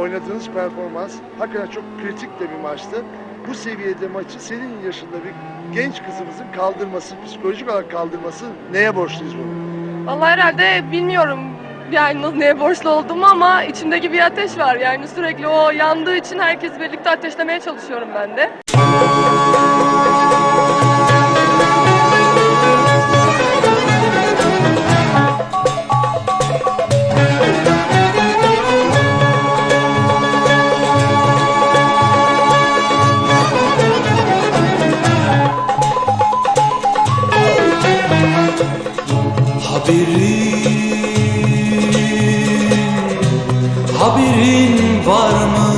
oynadığınız performans hakikaten çok kritik de bir maçtı. Bu seviyede maçı senin yaşında bir genç kızımızın kaldırması, psikolojik olarak kaldırması neye borçluyuz bunu? Vallahi herhalde bilmiyorum yani neye borçlu olduğumu ama içimdeki bir ateş var. Yani sürekli o yandığı için herkesi birlikte ateşlemeye çalışıyorum ben de. Haberin, haberin var mı?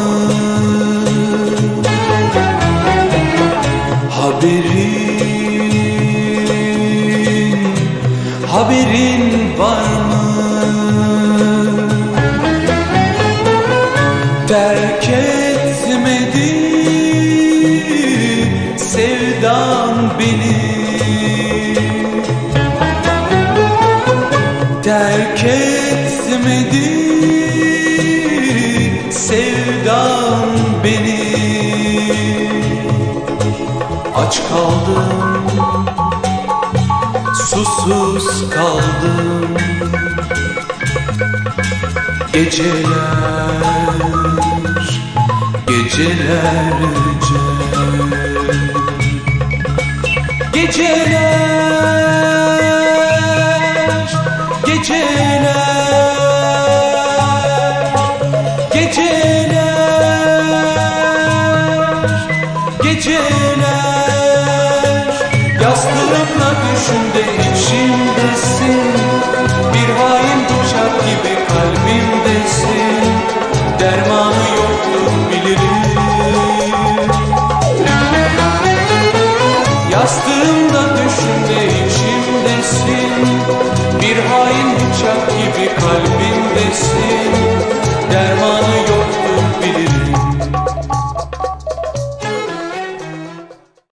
Haberin, haberin var mı? Terk etmedi sevdan beni terk etmedi sevdan beni. Aç kaldım susuz kaldım. Geceler gecelerce Geceler, geceler, geceler, geceler Yastığımla düşümde içimdesin. Bir hain bıçak gibi kalbimdesin. Dermanı yoktur bilirim. Yastığımda düşümde içimdesin Bir hain bıçak gibi